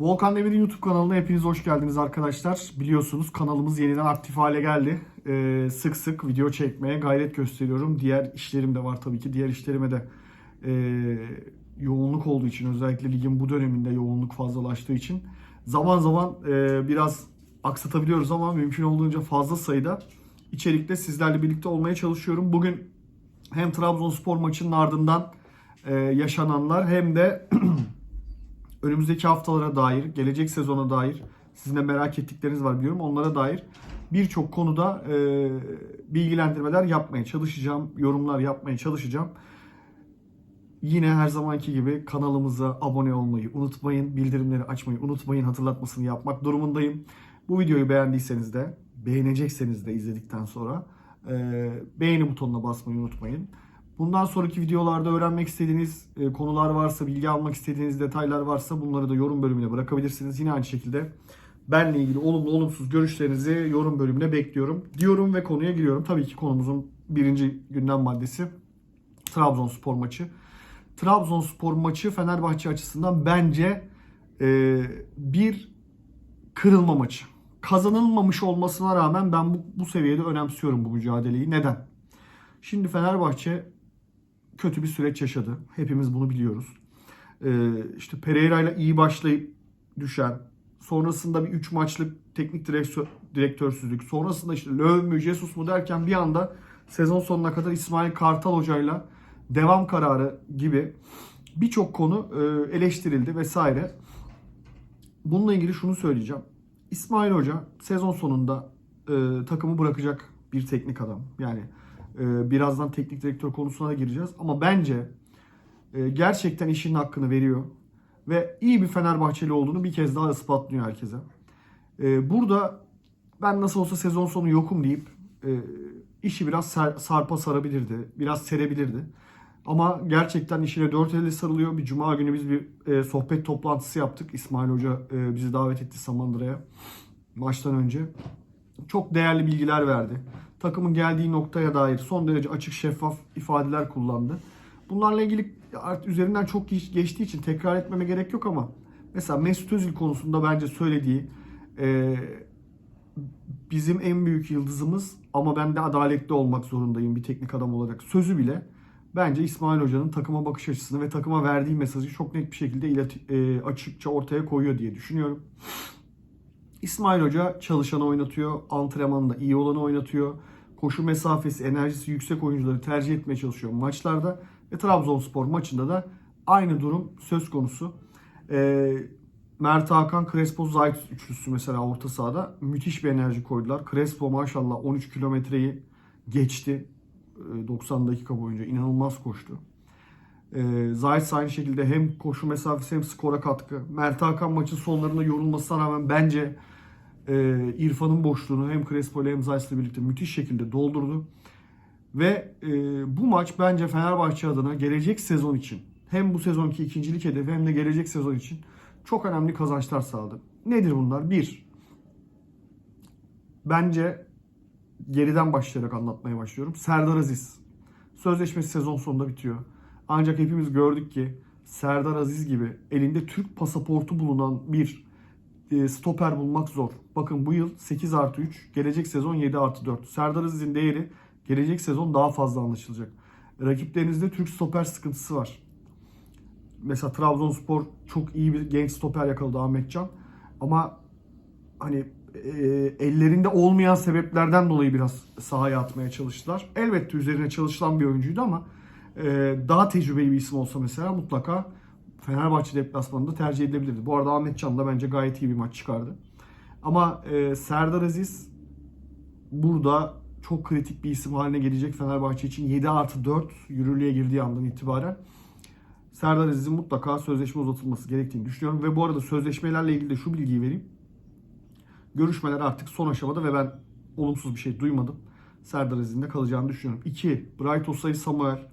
Volkan Demir'in YouTube kanalına hepiniz hoş geldiniz arkadaşlar. Biliyorsunuz kanalımız yeniden aktif hale geldi. Ee, sık sık video çekmeye gayret gösteriyorum. Diğer işlerim de var tabii ki. Diğer işlerime de e, yoğunluk olduğu için özellikle ligin bu döneminde yoğunluk fazlalaştığı için zaman zaman e, biraz aksatabiliyoruz ama mümkün olduğunca fazla sayıda içerikle sizlerle birlikte olmaya çalışıyorum. Bugün hem Trabzonspor maçının ardından e, yaşananlar hem de önümüzdeki haftalara dair, gelecek sezona dair sizin de merak ettikleriniz var biliyorum. Onlara dair birçok konuda e, bilgilendirmeler yapmaya çalışacağım, yorumlar yapmaya çalışacağım. Yine her zamanki gibi kanalımıza abone olmayı unutmayın, bildirimleri açmayı unutmayın, hatırlatmasını yapmak durumundayım. Bu videoyu beğendiyseniz de, beğenecekseniz de izledikten sonra e, beğeni butonuna basmayı unutmayın. Bundan sonraki videolarda öğrenmek istediğiniz e, konular varsa, bilgi almak istediğiniz detaylar varsa bunları da yorum bölümüne bırakabilirsiniz. Yine aynı şekilde benle ilgili olumlu olumsuz görüşlerinizi yorum bölümüne bekliyorum. Diyorum ve konuya giriyorum. Tabii ki konumuzun birinci gündem maddesi Trabzonspor maçı. Trabzonspor maçı Fenerbahçe açısından bence e, bir kırılma maçı. Kazanılmamış olmasına rağmen ben bu, bu seviyede önemsiyorum bu mücadeleyi. Neden? Şimdi Fenerbahçe kötü bir süreç yaşadı. Hepimiz bunu biliyoruz. Ee, işte Pereira ile iyi başlayıp düşen, sonrasında bir 3 maçlık teknik direktör, direktörsüzlük, sonrasında işte Löw mü Jesus mu derken bir anda sezon sonuna kadar İsmail Kartal hocayla devam kararı gibi birçok konu e, eleştirildi vesaire. Bununla ilgili şunu söyleyeceğim. İsmail Hoca sezon sonunda e, takımı bırakacak bir teknik adam. Yani e, birazdan teknik direktör konusuna da gireceğiz. Ama bence e, gerçekten işin hakkını veriyor. Ve iyi bir Fenerbahçeli olduğunu bir kez daha ispatlıyor herkese. E, burada ben nasıl olsa sezon sonu yokum deyip e, işi biraz sarpa sarabilirdi. Biraz serebilirdi. Ama gerçekten işine dört elle sarılıyor. Bir cuma günü biz bir e, sohbet toplantısı yaptık. İsmail Hoca bizi davet etti Samandıra'ya maçtan önce. Çok değerli bilgiler verdi. Takımın geldiği noktaya dair son derece açık şeffaf ifadeler kullandı. Bunlarla ilgili üzerinden çok geç- geçtiği için tekrar etmeme gerek yok ama mesela Mesut Özil konusunda bence söylediği e, bizim en büyük yıldızımız ama ben de adaletli olmak zorundayım bir teknik adam olarak sözü bile bence İsmail Hoca'nın takıma bakış açısını ve takıma verdiği mesajı çok net bir şekilde ilet- e, açıkça ortaya koyuyor diye düşünüyorum. İsmail Hoca çalışanı oynatıyor, antrenmanda iyi olanı oynatıyor. Koşu mesafesi, enerjisi yüksek oyuncuları tercih etmeye çalışıyor maçlarda. Ve Trabzonspor maçında da aynı durum söz konusu. Ee, Mert Hakan, Crespo, Zayt üçlüsü mesela orta sahada müthiş bir enerji koydular. Crespo maşallah 13 kilometreyi geçti. Ee, 90 dakika boyunca inanılmaz koştu. Ee, Zayt aynı şekilde hem koşu mesafesi hem skora katkı. Mert Hakan maçın sonlarında yorulmasına rağmen bence e, İrfan'ın boşluğunu hem Crespo ile hem Zayt'la birlikte müthiş şekilde doldurdu. Ve e, bu maç bence Fenerbahçe adına gelecek sezon için hem bu sezonki ikincilik hedefi hem de gelecek sezon için çok önemli kazançlar sağladı. Nedir bunlar? Bir, bence geriden başlayarak anlatmaya başlıyorum. Serdar Aziz. Sözleşmesi sezon sonunda bitiyor. Ancak hepimiz gördük ki Serdar Aziz gibi elinde Türk pasaportu bulunan bir e, stoper bulmak zor. Bakın bu yıl 8 artı 3, gelecek sezon 7 artı 4. Serdar Aziz'in değeri gelecek sezon daha fazla anlaşılacak. Rakiplerinizde Türk stoper sıkıntısı var. Mesela Trabzonspor çok iyi bir genç stoper yakaladı Ahmetcan. Ama hani e, ellerinde olmayan sebeplerden dolayı biraz sahaya atmaya çalıştılar. Elbette üzerine çalışılan bir oyuncuydu ama daha tecrübeli bir isim olsa mesela mutlaka Fenerbahçe deplasmanında tercih edilebilirdi. Bu arada Ahmet Can da bence gayet iyi bir maç çıkardı. Ama e, Serdar Aziz burada çok kritik bir isim haline gelecek Fenerbahçe için 7 artı 4 yürürlüğe girdiği andan itibaren. Serdar Aziz'in mutlaka sözleşme uzatılması gerektiğini düşünüyorum. Ve bu arada sözleşmelerle ilgili de şu bilgiyi vereyim. Görüşmeler artık son aşamada ve ben olumsuz bir şey duymadım. Serdar Aziz'in de kalacağını düşünüyorum. 2. Bright Osay Samuel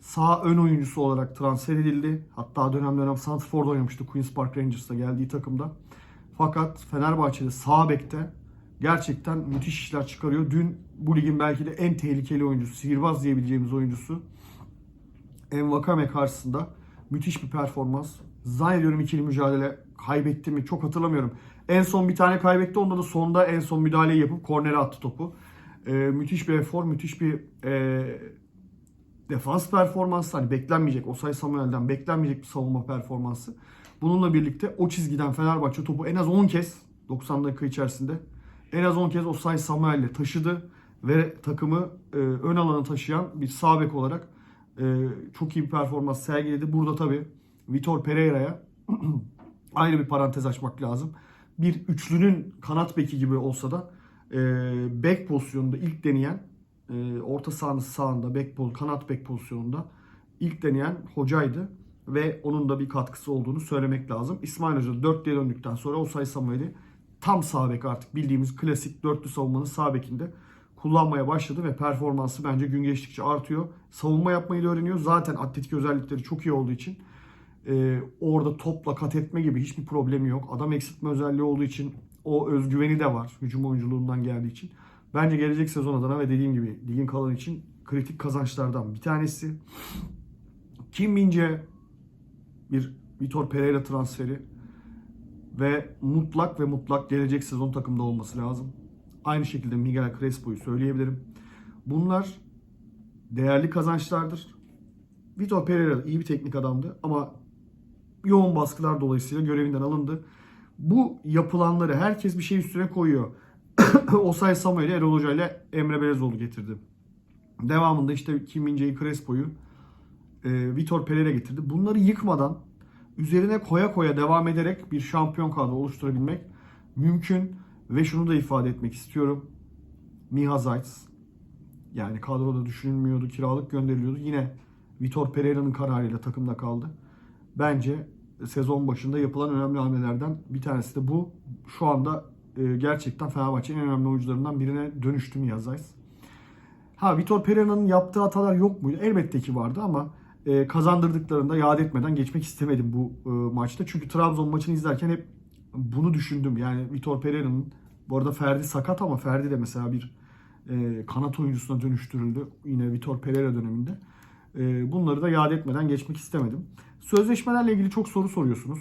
sağ ön oyuncusu olarak transfer edildi. Hatta dönem dönem Sanford'da oynamıştı Queen's Park Rangers'ta geldiği takımda. Fakat Fenerbahçe'de sağ bekte gerçekten müthiş işler çıkarıyor. Dün bu ligin belki de en tehlikeli oyuncusu, sihirbaz diyebileceğimiz oyuncusu Envakame karşısında müthiş bir performans. Zannediyorum ikili mücadele kaybetti mi çok hatırlamıyorum. En son bir tane kaybetti. Onda da sonda en son müdahaleyi yapıp kornere attı topu. Ee, müthiş bir efor, müthiş bir e, defans performansı. Hani beklenmeyecek, Osay Samuel'den beklenmeyecek bir savunma performansı. Bununla birlikte o çizgiden Fenerbahçe topu en az 10 kez 90 dakika içerisinde en az 10 kez Osay Samuel'le taşıdı ve takımı e, ön alana taşıyan bir sağ bek olarak e, çok iyi bir performans sergiledi. Burada tabii Vitor Pereira'ya ayrı bir parantez açmak lazım. Bir üçlünün kanat beki gibi olsa da e, bek pozisyonunda ilk deneyen e, orta sahanın sağında pol- kanat bek pozisyonunda ilk deneyen hocaydı ve onun da bir katkısı olduğunu söylemek lazım. İsmail Hoca 4 diye döndükten sonra Osay Samuel'i tam sağ bek artık bildiğimiz klasik dörtlü savunmanın sağ bekinde kullanmaya başladı ve performansı bence gün geçtikçe artıyor. Savunma yapmayı da öğreniyor. Zaten atletik özellikleri çok iyi olduğu için e, orada topla kat etme gibi hiçbir problemi yok. Adam eksiltme özelliği olduğu için o özgüveni de var. Hücum oyunculuğundan geldiği için. Bence gelecek sezon adına ve dediğim gibi ligin kalan için kritik kazançlardan bir tanesi. Kim Mince bir Vitor Pereira transferi ve mutlak ve mutlak gelecek sezon takımda olması lazım. Aynı şekilde Miguel Crespo'yu söyleyebilirim. Bunlar değerli kazançlardır. Vitor Pereira iyi bir teknik adamdı ama yoğun baskılar dolayısıyla görevinden alındı. Bu yapılanları herkes bir şey üstüne koyuyor. Osay Samuel'i Erol Hoca ile Emre Belezoğlu getirdi. Devamında işte Kim Min-jae'yi Crespo'yu e, Vitor Pereira getirdi. Bunları yıkmadan üzerine koya koya devam ederek bir şampiyon kadro oluşturabilmek mümkün. Ve şunu da ifade etmek istiyorum. Miha Zayt yani kadroda düşünülmüyordu, kiralık gönderiliyordu. Yine Vitor Pereira'nın kararıyla takımda kaldı. Bence sezon başında yapılan önemli hamlelerden bir tanesi de bu. Şu anda e, gerçekten Fenerbahçe'nin en önemli oyuncularından birine dönüştü Miha Zayt. Ha Vitor Pereira'nın yaptığı hatalar yok muydu? Elbette ki vardı ama e, kazandırdıklarında yad etmeden geçmek istemedim bu e, maçta. Çünkü Trabzon maçını izlerken hep bunu düşündüm. Yani Vitor Pereira'nın bu arada Ferdi sakat ama Ferdi de mesela bir e, kanat oyuncusuna dönüştürüldü. Yine Vitor Pereira döneminde. E, bunları da yad etmeden geçmek istemedim. Sözleşmelerle ilgili çok soru soruyorsunuz.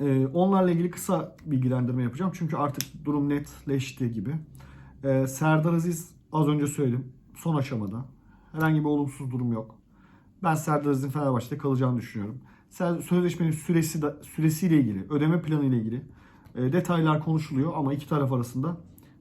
E, onlarla ilgili kısa bilgilendirme yapacağım. Çünkü artık durum netleşti gibi. E, Serdar Aziz az önce söyledim. Son aşamada. Herhangi bir olumsuz durum yok. Ben Serdar Aziz'in Fenerbahçe'de kalacağını düşünüyorum. Sözleşmenin süresi de, süresiyle ilgili, ödeme planı ile ilgili e, detaylar konuşuluyor ama iki taraf arasında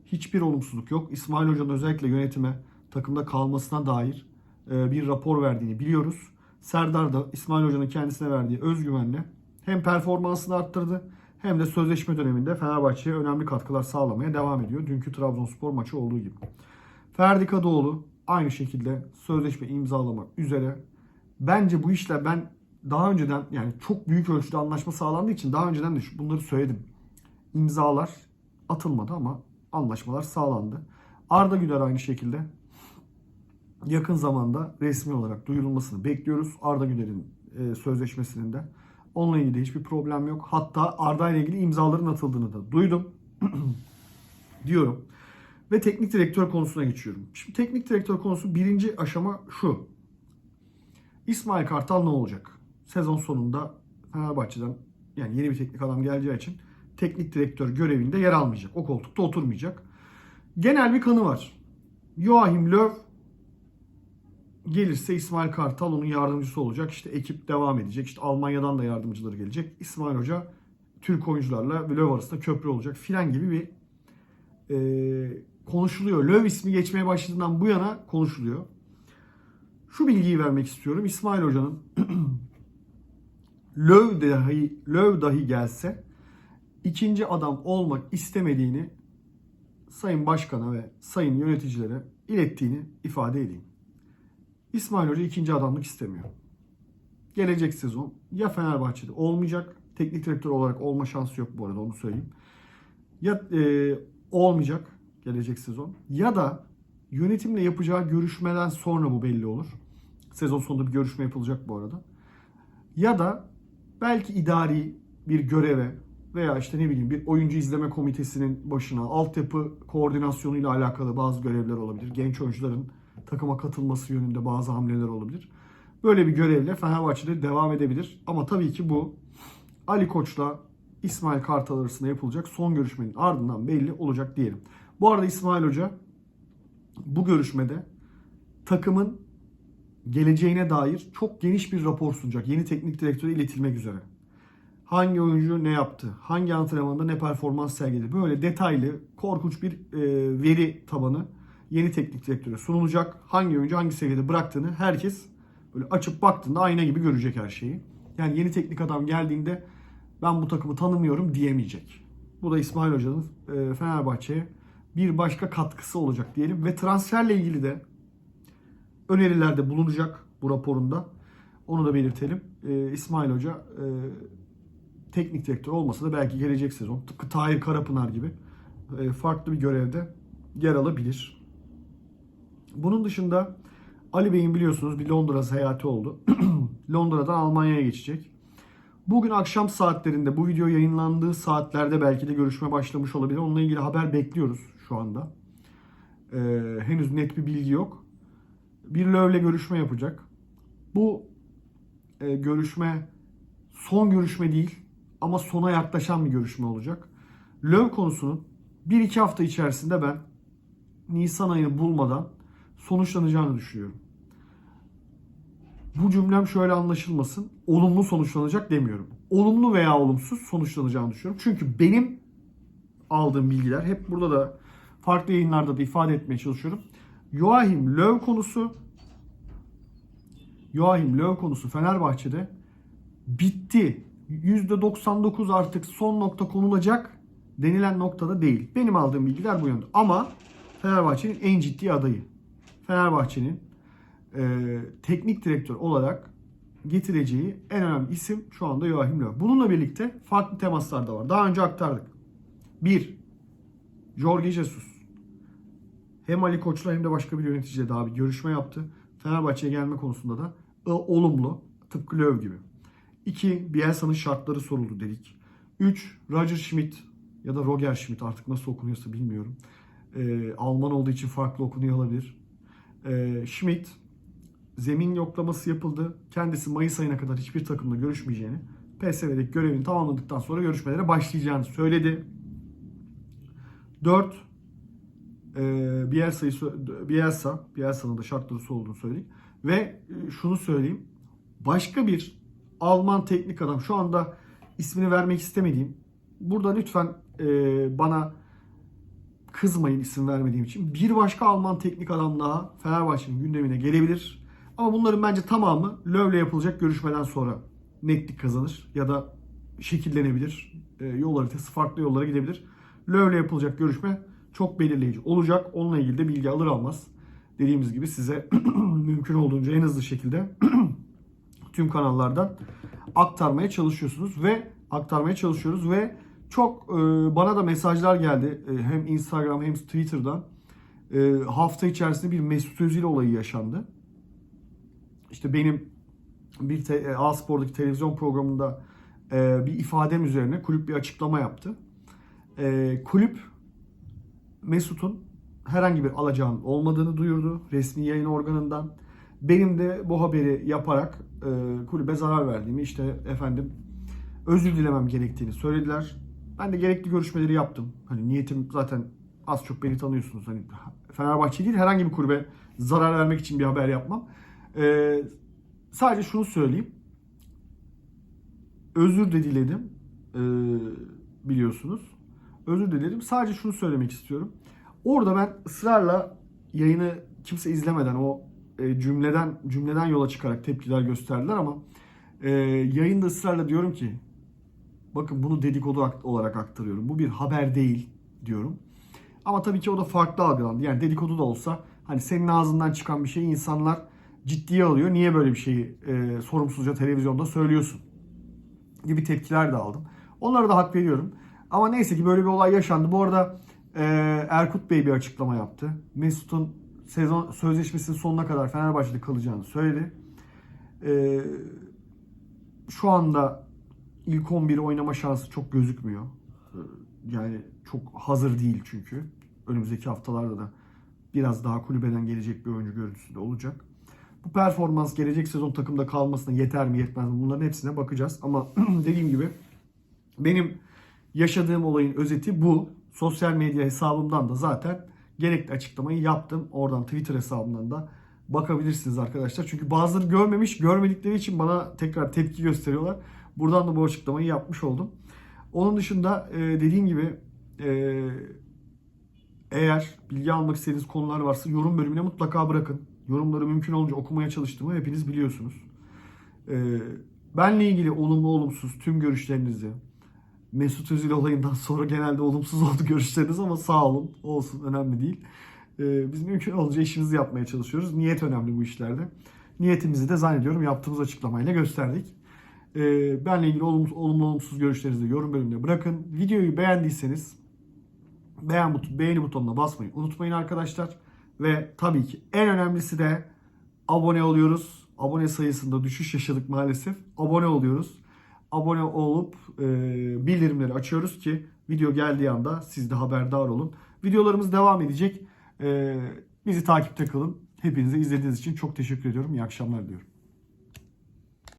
hiçbir olumsuzluk yok. İsmail Hoca'nın özellikle yönetime takımda kalmasına dair e, bir rapor verdiğini biliyoruz. Serdar da İsmail Hoca'nın kendisine verdiği özgüvenle hem performansını arttırdı hem de sözleşme döneminde Fenerbahçe'ye önemli katkılar sağlamaya devam ediyor. Dünkü Trabzonspor maçı olduğu gibi. Ferdi Kadıoğlu aynı şekilde sözleşme imzalamak üzere. Bence bu işler ben daha önceden yani çok büyük ölçüde anlaşma sağlandığı için daha önceden de bunları söyledim. İmzalar atılmadı ama anlaşmalar sağlandı. Arda Güler aynı şekilde yakın zamanda resmi olarak duyurulmasını bekliyoruz. Arda Güler'in e, sözleşmesinin de. Onunla ilgili hiçbir problem yok. Hatta Arda ile ilgili imzaların atıldığını da duydum. diyorum. Ve teknik direktör konusuna geçiyorum. Şimdi teknik direktör konusu birinci aşama şu. İsmail Kartal ne olacak? Sezon sonunda Fenerbahçe'den yani yeni bir teknik adam geleceği için teknik direktör görevinde yer almayacak. O koltukta oturmayacak. Genel bir kanı var. Joachim Löw gelirse İsmail Kartal onun yardımcısı olacak. İşte ekip devam edecek. İşte Almanya'dan da yardımcıları gelecek. İsmail Hoca Türk oyuncularla Löw arasında köprü olacak filan gibi bir e, konuşuluyor. Löw ismi geçmeye başladığından bu yana konuşuluyor. Şu bilgiyi vermek istiyorum. İsmail Hoca'nın Löw dahi, Löw dahi gelse ikinci adam olmak istemediğini Sayın Başkan'a ve Sayın yöneticilere ilettiğini ifade edeyim. İsmail Hoca ikinci adamlık istemiyor. Gelecek sezon ya Fenerbahçe'de olmayacak, teknik direktör olarak olma şansı yok bu arada onu söyleyeyim. Ya e, olmayacak gelecek sezon ya da yönetimle yapacağı görüşmeden sonra bu belli olur. Sezon sonunda bir görüşme yapılacak bu arada. Ya da belki idari bir göreve veya işte ne bileyim bir oyuncu izleme komitesinin başına altyapı koordinasyonuyla alakalı bazı görevler olabilir. Genç oyuncuların takıma katılması yönünde bazı hamleler olabilir. Böyle bir görevle Fenerbahçe'de devam edebilir. Ama tabii ki bu Ali Koç'la İsmail Kartal arasında yapılacak son görüşmenin ardından belli olacak diyelim. Bu arada İsmail Hoca bu görüşmede takımın geleceğine dair çok geniş bir rapor sunacak. Yeni teknik direktöre iletilmek üzere. Hangi oyuncu ne yaptı? Hangi antrenmanda ne performans sergiledi? Böyle detaylı, korkunç bir e, veri tabanı yeni teknik direktöre sunulacak. Hangi oyuncu hangi seviyede bıraktığını herkes böyle açıp baktığında ayna gibi görecek her şeyi. Yani yeni teknik adam geldiğinde ben bu takımı tanımıyorum diyemeyecek. Bu da İsmail Hoca'nın e, Fenerbahçe'ye bir başka katkısı olacak diyelim. Ve transferle ilgili de önerilerde bulunacak bu raporunda. Onu da belirtelim. E, İsmail Hoca e, teknik direktör olmasa da belki gelecek sezon tıpkı Tahir Karapınar gibi farklı bir görevde yer alabilir. Bunun dışında Ali Bey'in biliyorsunuz bir Londra seyahati oldu. Londra'dan Almanya'ya geçecek. Bugün akşam saatlerinde bu video yayınlandığı saatlerde belki de görüşme başlamış olabilir. Onunla ilgili haber bekliyoruz şu anda. Ee, henüz net bir bilgi yok. Bir Löv'le görüşme yapacak. Bu e, görüşme son görüşme değil ama sona yaklaşan bir görüşme olacak. Löw konusunun 1-2 hafta içerisinde ben Nisan ayını bulmadan sonuçlanacağını düşünüyorum. Bu cümlem şöyle anlaşılmasın. Olumlu sonuçlanacak demiyorum. Olumlu veya olumsuz sonuçlanacağını düşünüyorum. Çünkü benim aldığım bilgiler hep burada da farklı yayınlarda da ifade etmeye çalışıyorum. Joachim Löw konusu Joachim Löw konusu Fenerbahçe'de bitti. %99 artık son nokta konulacak denilen noktada değil. Benim aldığım bilgiler bu yönde. Ama Fenerbahçe'nin en ciddi adayı. Fenerbahçe'nin e, teknik direktör olarak getireceği en önemli isim şu anda Joachim Löw. Bununla birlikte farklı temaslar da var. Daha önce aktardık. Bir, Jorge Jesus. Hem Ali Koç'la hem de başka bir yöneticiyle daha bir görüşme yaptı. Fenerbahçe'ye gelme konusunda da e, olumlu. Tıpkı Löw gibi. 2. Bielsa'nın şartları soruldu dedik. 3. Roger Schmidt ya da Roger Schmidt artık nasıl okunuyorsa bilmiyorum. Ee, Alman olduğu için farklı okunuyor olabilir. Ee, Schmidt zemin yoklaması yapıldı. Kendisi Mayıs ayına kadar hiçbir takımla görüşmeyeceğini, PSV'deki görevini tamamladıktan sonra görüşmelere başlayacağını söyledi. 4. E, Bielsa'yı Bielsa, Bielsa'nın da şartları sorulduğunu söyledik. Ve e, şunu söyleyeyim. Başka bir Alman teknik adam şu anda ismini vermek istemediğim. Burada lütfen e, bana kızmayın isim vermediğim için. Bir başka Alman teknik adam daha Fenerbahçe'nin gündemine gelebilir. Ama bunların bence tamamı Löw'le yapılacak görüşmeden sonra netlik kazanır ya da şekillenebilir. E, yol haritası farklı yollara gidebilir. Löw'le yapılacak görüşme çok belirleyici olacak. Onunla ilgili de bilgi alır almaz dediğimiz gibi size mümkün olduğunca en hızlı şekilde tüm kanallardan aktarmaya çalışıyorsunuz ve aktarmaya çalışıyoruz ve çok e, bana da mesajlar geldi e, hem Instagram hem Twitter'dan e, hafta içerisinde bir Mesut Özil olayı yaşandı. İşte benim bir te, e, A-Spor'daki televizyon programında e, bir ifadem üzerine kulüp bir açıklama yaptı. E, kulüp Mesut'un herhangi bir alacağın olmadığını duyurdu resmi yayın organından. Benim de bu haberi yaparak e, kulübe zarar verdiğimi işte efendim özür dilemem gerektiğini söylediler. Ben de gerekli görüşmeleri yaptım. Hani niyetim zaten az çok beni tanıyorsunuz. Hani Fenerbahçe değil herhangi bir kulübe zarar vermek için bir haber yapmam. E, sadece şunu söyleyeyim. Özür de diledim. E, biliyorsunuz. Özür dilerim. Sadece şunu söylemek istiyorum. Orada ben ısrarla yayını kimse izlemeden o e, cümleden cümleden yola çıkarak tepkiler gösterdiler ama e, yayında ısrarla diyorum ki bakın bunu dedikodu olarak aktarıyorum. Bu bir haber değil diyorum. Ama tabii ki o da farklı algılandı. Yani dedikodu da olsa hani senin ağzından çıkan bir şeyi insanlar ciddiye alıyor. Niye böyle bir şeyi e, sorumsuzca televizyonda söylüyorsun? gibi tepkiler de aldım. Onlara da hak veriyorum. Ama neyse ki böyle bir olay yaşandı. Bu arada e, Erkut Bey bir açıklama yaptı. Mesut'un sezon sözleşmesinin sonuna kadar Fenerbahçe'de kalacağını söyledi. E, şu anda ilk 11 oynama şansı çok gözükmüyor. Yani çok hazır değil çünkü. Önümüzdeki haftalarda da biraz daha kulübeden gelecek bir oyuncu görüntüsü de olacak. Bu performans gelecek sezon takımda kalmasına yeter mi yetmez mi bunların hepsine bakacağız. Ama dediğim gibi benim yaşadığım olayın özeti bu. Sosyal medya hesabımdan da zaten gerekli açıklamayı yaptım. Oradan Twitter hesabımdan da bakabilirsiniz arkadaşlar. Çünkü bazıları görmemiş, görmedikleri için bana tekrar tepki gösteriyorlar. Buradan da bu açıklamayı yapmış oldum. Onun dışında e, dediğim gibi e, eğer bilgi almak istediğiniz konular varsa yorum bölümüne mutlaka bırakın. Yorumları mümkün olunca okumaya çalıştığımı hepiniz biliyorsunuz. E, benle ilgili olumlu olumsuz tüm görüşlerinizi Mesut Özil olayından sonra genelde olumsuz oldu görüşleriniz ama sağ olun. Olsun önemli değil. E, biz mümkün olunca işimizi yapmaya çalışıyoruz. Niyet önemli bu işlerde. Niyetimizi de zannediyorum yaptığımız açıklamayla gösterdik. E, benle ilgili olumlu, olumlu olumsuz görüşlerinizi yorum bölümüne bırakın. Videoyu beğendiyseniz beğen but beğeni butonuna basmayı unutmayın arkadaşlar. Ve tabii ki en önemlisi de abone oluyoruz. Abone sayısında düşüş yaşadık maalesef. Abone oluyoruz. Abone olup e, bildirimleri açıyoruz ki video geldiği anda siz de haberdar olun. Videolarımız devam edecek. E, bizi takipte kalın. Hepinize izlediğiniz için çok teşekkür ediyorum. İyi akşamlar diliyorum.